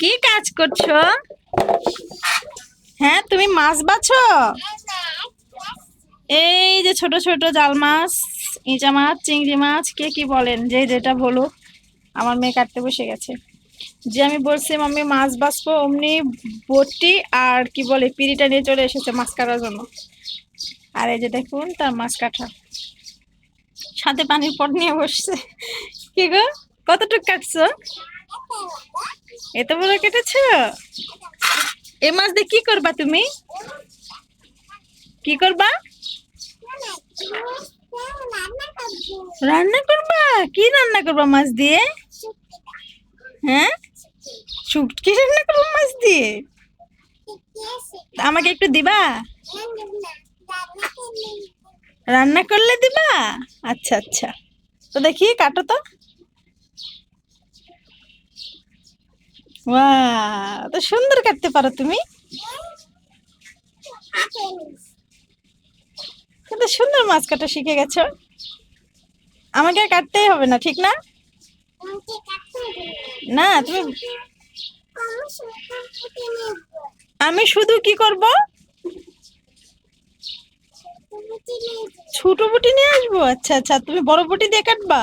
কি কাজ করছ? হ্যাঁ তুমি মাছ বাছো? এই যে ছোট ছোট জাল মাছ, ইঁচা মাছ, চিংড়ি মাছ, কে কি বলেন? যে যেটা বলো আমার মেয়ে কাটতে বসে গেছে। যে আমি বলছি, মাম্মি, মাছ বাছবো অমনি বটি আর কি বলে, পিড়িটা নিয়ে চলে এসেছে মাছ কাটার জন্য। আর এই যে দেখুন, তার মাছ কাটা। সাথে পানির পট নিয়ে বসছে। কি গো? কতটুক কাটছো? এত বড় কেটেছ? এ মাছ দিয়ে কি করবা তুমি? কি করবা? রান্না করবা? কি রান্না করবা মাছ দিয়ে? হ্যাঁ? শুটকি রান্না করব মাছ দিয়ে? আমাকে একটু দিবা? রান্না করলে দিবা? আচ্ছা আচ্ছা। তো দেখি, কাটো তো। তো সুন্দর কাটতে পারো তুমি। কিন্তু সুন্দর মাছ কাটা শিখে গেছো। আমাকে কাটতেই হবে না, ঠিক না? না, তুমি আমি শুধু কি করব? ছোট বটি নিয়ে আসব? আচ্ছা আচ্ছা তুমি বড় বটি দিয়ে কাটবা?